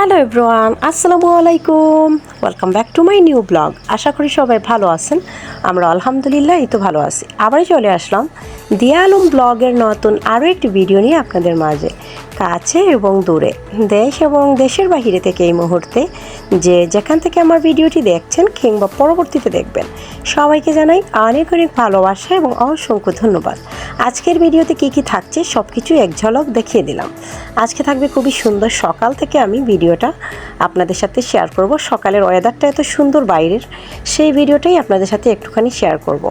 Hello everyone আসসালামু আলাইকুম welcome back to my new blog আশা করি সবাই ভালো আছেন আমরা আলহামদুলিল্লাহ এই তো ভালো আছি আবার চলে আসলাম দিয়া আলম ব্লগের নতুন আরও একটি ভিডিও নিয়ে আপনাদের মাঝে কাছে এবং দূরে। দেশ এবং দেশের বাহিরে থেকে এই মুহূর্তে যে যেখান থেকে আমার ভিডিওটি দেখছেন কিংবা পরবর্তীতে দেখবেন, সবাইকে জানাই অনেক অনেক ভালোবাসা এবং অসংখ্য ধন্যবাদ। আজকের ভিডিওতে কি কি থাকছে সব কিছু এক ঝলক দেখিয়ে দিলাম। আজকে থাকবে খুবই সুন্দর সকাল থেকে আমি ভিডিওটা আপনাদের সাথে শেয়ার করব। সকালের ওয়েদারটা এত সুন্দর বাইরের, সেই ভিডিওটাই আপনাদের সাথে একটুখানি শেয়ার করব।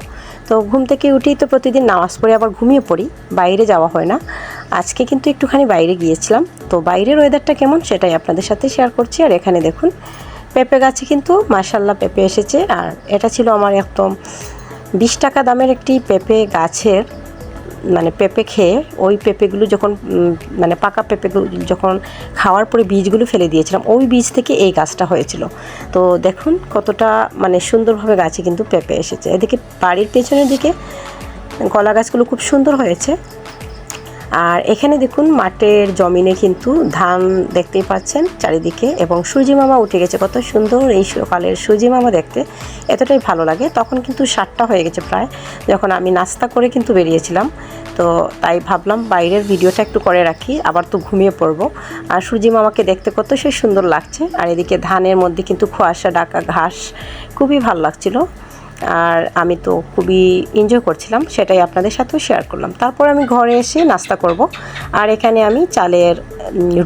তো ঘুম থেকে উঠেই তো প্রতিদিন নামাজ পড়ে আবার ঘুমিয়ে পড়ি, বাইরে যাওয়া হয় না। আজকে কিন্তু একটুখানি বাইরে গিয়েছিলাম। তো বাইরের ওয়েদারটা কেমন সেটাই আপনাদের সাথে শেয়ার করছি। আর এখানে দেখুন, পেঁপে গাছে কিন্তু মাসাল্লাহ পেঁপে এসেছে। আর এটা ছিল আমার একদম বিশ টাকা দামের একটি পেঁপে গাছের মানে পেঁপে খেয়ে ওই পেঁপেগুলো যখন মানে পাকা পেঁপেগুলো যখন খাওয়ার পরে বীজগুলো ফেলে দিয়েছিলাম, ওই বীজ থেকে এই গাছটা হয়েছিল। তো দেখুন কতটা মানে সুন্দরভাবে গাছে কিন্তু পেঁপে এসেছে। এদিকে বাড়ির পেছনের দিকে কলা গাছগুলো খুব সুন্দর হয়েছে। আর এখানে দেখুন, মাঠের জমিনে কিন্তু ধান দেখতেই পাচ্ছেন চারিদিকে এবং সুজি মামা উঠে গেছে। কত সুন্দর এই সকালের সুজি মামা দেখতে। এতটাই ভালো লাগে। তখন কিন্তু সাতটা হয়ে গেছে প্রায়, যখন আমি নাস্তা করে কিন্তু বেরিয়েছিলাম। তো তাই ভাবলাম বাইরের ভিডিওটা একটু করে রাখি, আবার তো ঘুমিয়ে পড়ব। আর সুজি মামাকে দেখতে কত সে সুন্দর লাগছে। আর এদিকে ধানের মধ্যে কিন্তু খোয়াশা ডাকা ঘাস, খুবই ভালো লাগছিল। আর আমি তো খুবই এনজয় করছিলাম, সেটাই আপনাদের সাথেও শেয়ার করলাম। তারপর আমি ঘরে এসে নাস্তা করব। আর এখানে আমি চালের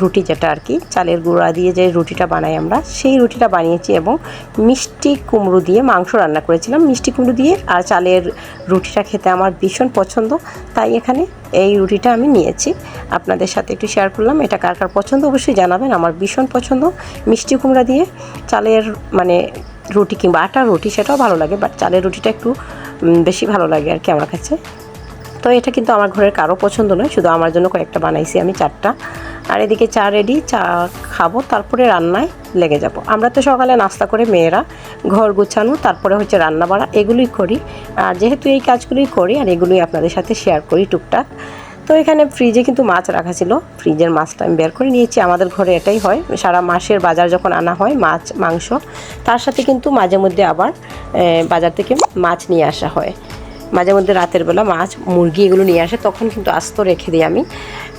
রুটি যেটা আর কি, চালের গুঁড়া দিয়ে যে রুটিটা বানাই আমরা, সেই রুটিটা বানিয়েছি এবং মিষ্টি কুমড়ো দিয়ে মাংস রান্না করেছিলাম। মিষ্টি কুমড়ো দিয়ে আর চালের রুটিটা খেতে আমার ভীষণ পছন্দ। তাই এখানে এই রুটিটা আমি নিয়েছি। আপনাদের সাথে একটু শেয়ার করলাম, এটা কার কার পছন্দ অবশ্যই জানাবেন। আমার ভীষণ পছন্দ। মিষ্টি কুমড়া দিয়ে চালের মানে রুটি কিংবা আটার রুটি সেটাও ভালো লাগে বাট চালের রুটিটা একটু বেশি ভালো লাগে আর কি আমার কাছে। তো এটা কিন্তু আমার ঘরের কারও পছন্দ নয়, শুধু আমার জন্য কয়েকটা বানাইছি আমি, চারটা। আর এদিকে চা রেডি চা খাব, তারপরে রান্নায় লেগে যাব। আমরা তো সকালে নাস্তা করে মেয়েরা ঘর গুছানো, তারপরে হচ্ছে রান্না বাড়া এগুলোই করি। আর যেহেতু এই কাজগুলোই করি, আর এগুলোই আপনাদের সাথে শেয়ার করি টুকটাক তো এখানে ফ্রিজে কিন্তু মাছ রাখা ছিল। ফ্রিজের মাছটা আমি বের করে নিয়েছি। আমাদের ঘরে এটাই হয়। সারা মাসের বাজার যখন আনা হয় মাছ, মাংস, তার সাথে কিন্তু মাঝে মধ্যে আবার বাজার থেকে মাছ নিয়ে আসা হয়। মাঝে মধ্যে রাতের বেলা মাছ, মুরগি এগুলো নিয়ে আসে। তখন কিন্তু আস্ত রেখে দিই আমি।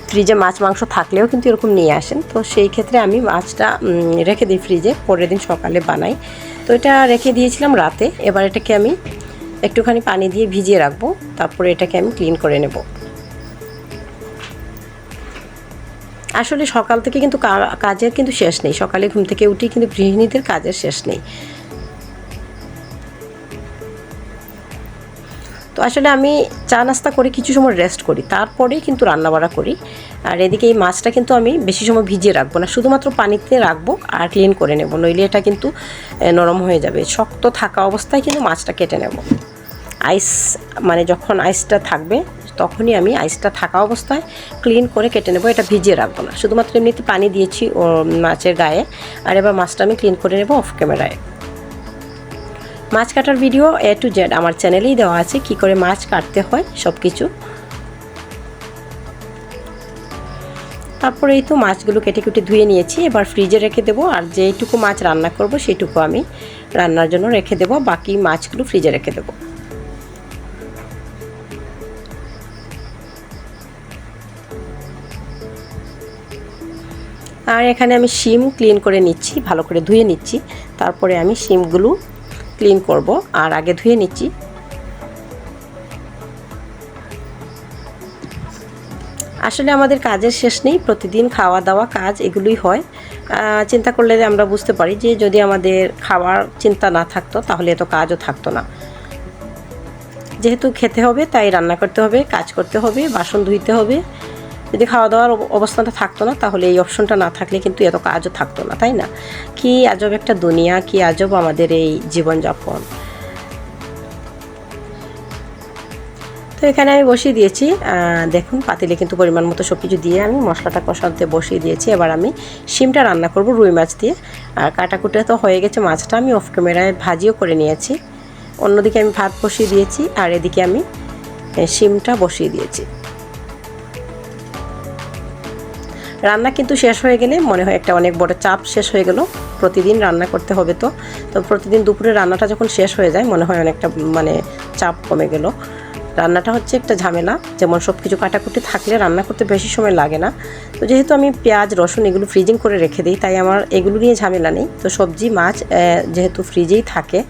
ফ্রিজে মাছ, মাংস থাকলেও কিন্তু এরকম নিয়ে আসেন। তো সেই ক্ষেত্রে আমি মাছটা রেখে দিই ফ্রিজে পরের দিন সকালে বানাই। তো এটা রেখে দিয়েছিলাম রাতে। এবার এটাকে আমি একটুখানি পানি দিয়ে ভিজিয়ে রাখব। তারপরে এটাকে আমি ক্লিন করে নেব। আসলে সকাল থেকে কিন্তু কাজের কিন্তু শেষ নেই। সকালে ঘুম থেকে উঠি কিন্তু গৃহিণীদের কাজের শেষ নেই। তো আসলে আমি চা নাস্তা করে কিছু সময় রেস্ট করি, তারপরেই কিন্তু রান্নাবাড়া করি। আর এদিকে এই মাছটা কিন্তু আমি বেশি সময় ভিজিয়ে রাখব না, শুধুমাত্র পানিতে রাখব আর ক্লিন করে নেব, নইলে এটা কিন্তু নরম হয়ে যাবে। শক্ত থাকা অবস্থায় কিন্তু মাছটা কেটে নেব। আইস মানে যখন আইসটা থাকবে তখনই আমি আইসটা থাকা অবস্থায় ক্লিন করে কেটে নেব, এটা ভিজিয়ে রাখব না। শুধুমাত্র এমনিতে পানি দিয়েছি ও মাছের গায়ে, আর এবার মাছটা আমি ক্লিন করে নেব অফ ক্যামেরায়। মাছ কাটার ভিডিও এ টু জেড আমার চ্যানেলেই দেওয়া আছে, কি করে মাছ কাটতে হয় সব কিছু তারপরে এই তো মাছগুলো কেটে কেটে ধুয়ে নিয়েছি, এবার ফ্রিজে রেখে দেবো, আর যেইটুকু মাছ রান্না করব সেইটুকু আমি রান্নার জন্য রেখে দেবো, বাকি মাছগুলো ফ্রিজে রেখে দেবো। আর এখানে আমি শিম ক্লিন করে নিচ্ছি, ভালো করে ধুয়ে নিচ্ছি। তারপরে আমি শিমগুলো ক্লিন করব আর আগে ধুয়ে নিচ্ছি। আসলে আমাদের কাজের শেষ নেই, প্রতিদিন খাওয়া দাওয়া কাজ এগুলোই হয়। চিন্তা করলে আমরা বুঝতে পারি যে যদি আমাদের খাওয়ার চিন্তা না থাকতো তাহলে এত কাজও থাকতো না। যেহেতু খেতে হবে, তাই রান্না করতে হবে, কাজ করতে হবে, বাসন ধুইতে হবে। যদি খাওয়া দাওয়ার অব- অবস্থাটা থাকতো না, তাহলে এই অপশনটা না থাকলে কিন্তু এত কাজও থাকতো না, তাই না? কি আজব একটা দুনিয়া, কি আজব আমাদের এই জীবনযাপন। তো এখানে আমি বসিয়ে দিয়েছি দেখুন, পাতিলে কিন্তু পরিমাণ মতো সব কিছু দিয়ে আমি মশলাটা কষাতে বসিয়ে দিয়েছি। এবার আমি শিমটা রান্না করব রুই মাছ দিয়ে। আর কাটাকুটে তো হয়ে গেছে, মাছটা আমি অফ ক্যামেরায় ভাজিও করে নিয়েছি। অন্যদিকে আমি ভাত বসিয়ে দিয়েছি, আর এদিকে আমি শিমটা বসিয়ে দিয়েছি। রান্না কিন্তু শেষ হয়ে গেলে মনে হয় একটা অনেক বড় চাপ শেষ হয়ে গেল। প্রতিদিন রান্না করতে হবে তো। তো প্রতিদিন দুপুরে রান্নাটা যখন শেষ হয়ে যায়, মনে হয় অনেকটা মানে চাপ কমে গেল। রান্নাটা হচ্ছে একটা ঝামেলা, যেমন সব কিছু কাটাকুটি থাকলে রান্না করতে বেশি সময় লাগে না। তো যেহেতু আমি পেঁয়াজ, রসুন এগুলো ফ্রিজিং করে রেখে দিই, তাই আমার এগুলো নিয়ে ঝামেলা নেই। তো সবজি, মাছ যেহেতু ফ্রিজেই থাকে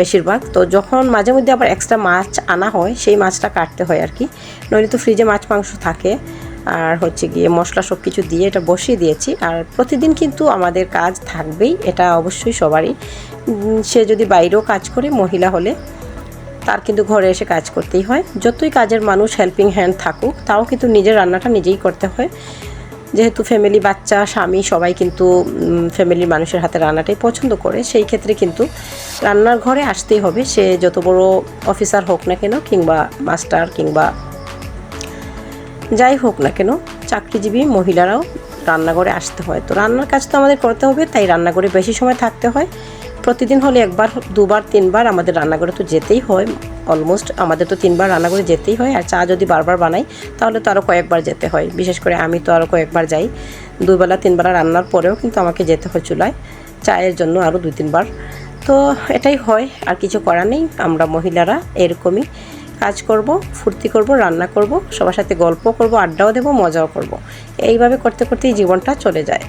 বেশিরভাগ, তো যখন মাঝে মধ্যে আবার এক্সট্রা মাছ আনা হয়, সেই মাছটা কাটতে হয় আর কি। নইলে তো ফ্রিজে মাছ, মাংস থাকে। আর হচ্ছে গিয়ে মশলা সব কিছু দিয়ে এটা বসিয়ে দিয়েছি। আর প্রতিদিন কিন্তু আমাদের কাজ থাকবেই, এটা অবশ্যই সবারই। সে যদি বাইরেও কাজ করে, মহিলা হলে তার কিন্তু ঘরে এসে কাজ করতেই হয়। যতই কাজের মানুষ হেল্পিং হ্যান্ড থাকুক, তাও কিন্তু নিজের রান্নাটা নিজেই করতে হয়। যেহেতু ফ্যামিলি বাচ্চা, স্বামী সবাই কিন্তু ফ্যামিলির মানুষের হাতে রান্নাটাই পছন্দ করে, সেই ক্ষেত্রে কিন্তু রান্নার ঘরে আসতেই হবে। সে যত বড় অফিসার হোক না কেন, কিংবা মাস্টার কিংবা যাই হোক না কেন, চাকরিজীবী মহিলারাও রান্নাঘরে আসতে হয়। তো রান্নার কাজ তো আমাদের করতে হবে, তাই রান্নাঘরে বেশি সময় থাকতে হয়। প্রতিদিন হলে একবার, দুবার, তিনবার আমাদের রান্নাঘরে তো যেতেই হয়। অলমোস্ট আমাদের তো তিনবার রান্নাঘরে যেতেই হয়, আর চা যদি বারবার বানাই, তাহলে তো আরও কয়েকবার যেতে হয়। বিশেষ করে আমি তো আরও কয়েকবার যাই। দুবেলা তিনবেলা রান্নার পরেও কিন্তু আমাকে যেতে হয় চুলায়। চায়ের জন্য আরও দুই, তিনবার। তো এটাই হয়, আর কিছু করার নেই। আমরা মহিলারা এরকমই। কাজ করব, ফুর্তি করব, রান্না করব, সবার সাথে গল্প করব, আড্ডাও দেবো, মজাও করব। এইভাবে করতে করতেই জীবনটা চলে যায়।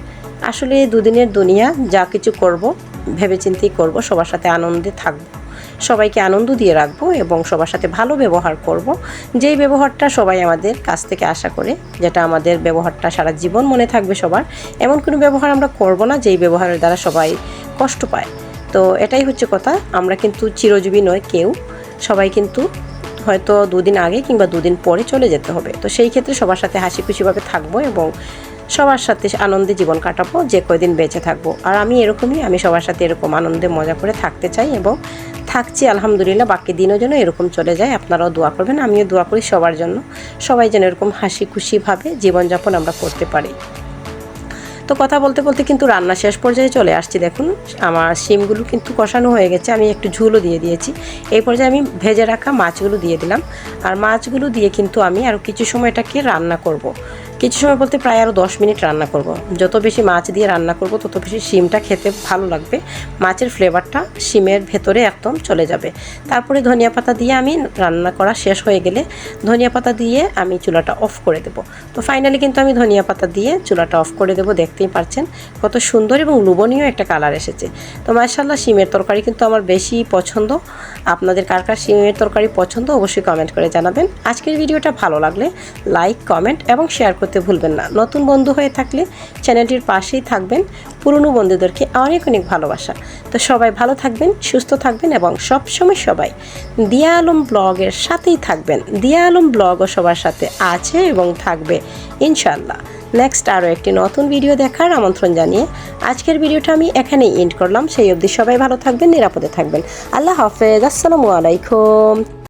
আসলে এই দুদিনের দুনিয়া যা কিছু করব, ভেবেচিন্তেই করব, সবার সাথে আনন্দে থাকব। সবাইকে আনন্দ দিয়ে রাখব এবং সবার সাথে ভালো ব্যবহার করব। যেই ব্যবহারটা সবাই আমাদের কাছ থেকে আশা করে, যেটা আমাদের ব্যবহারটা সারা জীবন মনে থাকবে সবার, এমন কোনো ব্যবহার আমরা করব না যেই ব্যবহারের দ্বারা সবাই কষ্ট পায়। তো এটাই হচ্ছে কথা, আমরা কিন্তু চিরজীবী নয়, কেউ। সবাই কিন্তু হয়তো দুদিন আগে কিংবা দুদিন পরে চলে যেতে হবে। তো সেই ক্ষেত্রে সবার সাথে হাসি খুশিভাবে থাকব এবং সবার সাথে আনন্দে জীবন কাটাবো, যে কয়দিন বেঁচে থাকব। আর আমি এরকমই, আমি সবার সাথে এরকম আনন্দে মজা করে থাকতে চাই এবং থাকছি, আলহামদুলিল্লাহ, বাকি দিনও যেন এরকম চলে যায়। আপনারাও দোয়া করবেন, আমিও দোয়া করি সবার জন্য। সবাই যেন এরকম হাসি খুশিভাবে জীবনযাপন আমরা করতে পারি। তো কথা বলতে বলতে কিন্তু রান্না শেষ পর্যায়ে চলে আসছি, দেখুন। আমার শিমগুলো কিন্তু কষানো হয়ে গেছে, আমি একটু ঝুলও দিয়ে দিয়েছি। এই পর্যায়ে আমি ভেজে রাখা মাছগুলো দিয়ে দিলাম। আর মাছগুলো দিয়ে কিন্তু আমি আরও কিছু সময় এটাকে রান্না করব। কিছু সময় বলতে প্রায় আরও দশ মিনিট রান্না করব। যত বেশি মাছ দিয়ে রান্না করব, তত বেশি শিমটা খেতে ভালো লাগবে। মাছের ফ্লেভারটা শিমের ভেতরে একদম চলে যাবে। তারপরে ধনিয়া পাতা দিয়ে আমি রান্না করা শেষ হয়ে গেলে ধনিয়া পাতা দিয়ে আমি চুলাটা অফ করে দেব। তো ফাইনালি কিন্তু আমি ধনিয়া পাতা দিয়ে চুলাটা অফ করে দেবো, দেখতেই পারছেন কত সুন্দর এবং লোভনীয় একটা কালার এসেছে। তো মার্শাল্লাহ শিমের তরকারি কিন্তু আমার বেশি পছন্দ। আপনাদের কার কার শিমের তরকারি পছন্দ অবশ্যই কমেন্ট করে জানাবেন। আজকের ভিডিওটা ভালো লাগলে লাইক, কমেন্ট এবং শেয়ার করতে ভুলবেন না। নতুন বন্ধু হয়ে থাকলে চ্যানেলটির পাশেই থাকবেন। পুরনো বন্ধুদেরকে অনেক অনেক ভালোবাসা। তো সবাই ভালো থাকবেন, সুস্থ থাকবেন এবং সবসময় সবাই দিয়া আলম ব্লগের সাথেই থাকবেন। দিয়া আলম ব্লগও সবার সাথে আছে এবং থাকবে ইনশাল্লাহ নেক্সট আরও একটি নতুন ভিডিও দেখার আমন্ত্রণ জানিয়ে আজকের ভিডিওটা আমি এখানেই এন্ড করলাম। সেই অবধি সবাই ভালো থাকবেন, নিরাপদে থাকবেন। আল্লাহ হাফেজ। আসসালামু আলাইকুম।